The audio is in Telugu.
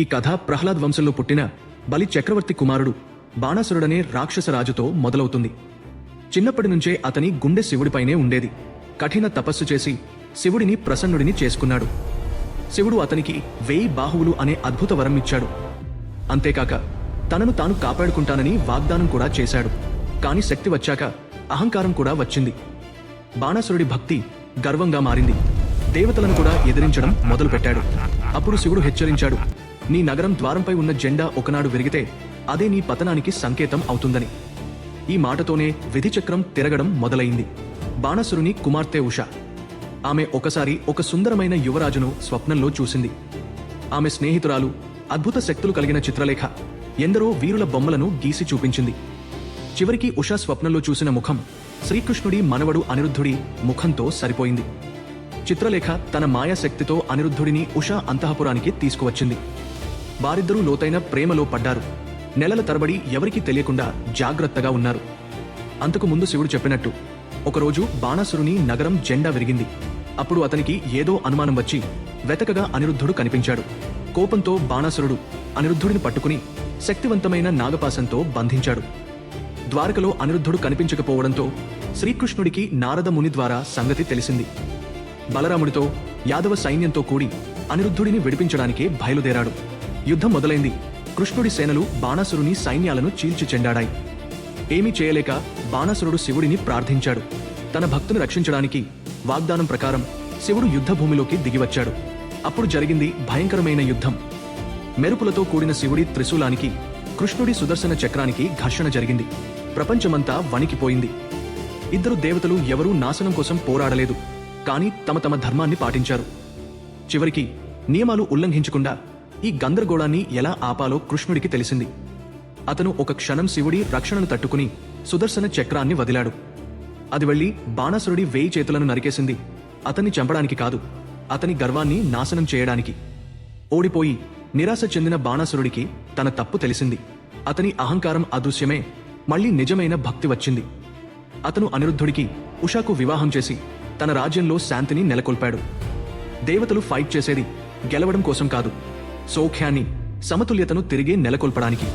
ఈ కథ ప్రహ్లాద్ వంశంలో పుట్టిన బలి చక్రవర్తి కుమారుడు బాణాసురుడనే రాక్షసరాజుతో మొదలవుతుంది. చిన్నప్పటి నుంచే అతని గుండె శివుడిపైనే ఉండేది. కఠిన తపస్సు చేసి శివుడిని ప్రసన్నుడిని చేసుకున్నాడు. శివుడు అతనికి వేయి బాహువులు అనే అద్భుత వరం ఇచ్చాడు. అంతేకాక తనను తాను కాపాడుకుంటానని వాగ్దానం కూడా చేశాడు. కాని శక్తి వచ్చాక అహంకారం కూడా వచ్చింది. బాణాసురుడి భక్తి గర్వంగా మారింది. దేవతలను కూడా ఎదిరించడం మొదలుపెట్టాడు. అప్పుడు శివుడు హెచ్చరించాడు. నీ నగరం ద్వారంపై ఉన్న జెండా ఒకనాడు విరిగితే అదే నీ పతనానికి సంకేతం అవుతుందని. ఈ మాటతోనే విధిచక్రం తిరగడం మొదలైంది. బాణసురుని కుమార్తె ఉష. ఆమె ఒకసారి ఒక సుందరమైన యువరాజును స్వప్నంలో చూసింది. ఆమె స్నేహితురాలు అద్భుత శక్తులు కలిగిన చిత్రలేఖ ఎందరో వీరుల బొమ్మలను గీసి చూపించింది. చివరికి ఉషా స్వప్నంలో చూసిన ముఖం శ్రీకృష్ణుడి మనవడు అనిరుద్ధుడి ముఖంతో సరిపోయింది. చిత్రలేఖ తన మాయాశక్తితో అనిరుద్ధుడిని ఉషా అంతఃపురానికి తీసుకువచ్చింది. వారిద్దరూ లోతైన ప్రేమలో పడ్డారు. నెలల తరబడి ఎవరికీ తెలియకుండా జాగ్రత్తగా ఉన్నారు. అంతకు ముందు శివుడు చెప్పినట్టు ఒకరోజు బాణాసురుని నగరం జెండా విరిగింది. అప్పుడు అతనికి ఏదో అనుమానం వచ్చి వెతకగా అనిరుద్ధుడు కనిపించాడు. కోపంతో బాణాసురుడు అనిరుద్ధుడిని పట్టుకుని శక్తివంతమైన నాగపాసంతో బంధించాడు. ద్వారకలో అనిరుద్ధుడు కనిపించకపోవడంతో శ్రీకృష్ణుడికి నారదముని ద్వారా సంగతి తెలిసింది. బలరాముడితో యాదవ సైన్యంతో కూడి అనిరుద్ధుడిని విడిపించడానికే బయలుదేరాడు. యుద్ధం మొదలైంది. కృష్ణుడి సేనలు బాణాసురుని సైన్యాలను చీల్చి చెండాడాయి. ఏమీ చేయలేక బాణాసురుడు శివుడిని ప్రార్థించాడు. తన భక్తుని రక్షించడానికి వాగ్దానం ప్రకారం శివుడు యుద్ధభూమిలోకి దిగివచ్చాడు. అప్పుడు జరిగింది భయంకరమైన యుద్ధం. మెరుపులతో కూడిన శివుడి త్రిశూలానికి కృష్ణుడి సుదర్శన చక్రానికి ఘర్షణ జరిగింది. ప్రపంచమంతా వణికిపోయింది. ఇద్దరు దేవతలు ఎవరూ నాశనం కోసం పోరాడలేదు. కానీ తమ తమ ధర్మాన్ని పాటించారు. చివరికి నియమాలు ఉల్లంఘించకుండా ఈ గందరగోళాన్ని ఎలా ఆపాలో కృష్ణుడికి తెలిసింది. అతను ఒక క్షణం శివుడి రక్షణను తట్టుకుని సుదర్శన చక్రాన్ని వదిలాడు. అది వెళ్ళి బాణాసురుడి వేయి చేతులను నరికేసింది. అతన్ని చంపడానికి కాదు అతని గర్వాన్ని నాశనం చేయడానికి. ఓడిపోయి నిరాశ చెందిన బాణాసురుడికి తన తప్పు తెలిసింది. అతని అహంకారం అదృశ్యమే మళ్ళీ నిజమైన భక్తి వచ్చింది. అతను అనిరుద్ధుడికి ఉషాకు వివాహం చేసి తన రాజ్యంలో శాంతిని నెలకొల్పాడు. దేవతలు ఫైట్ చేసేది గెలవడం కోసం కాదు సౌఖ్యాన్ని సమతుల్యతను తిరిగి నెలకొల్పడానికి.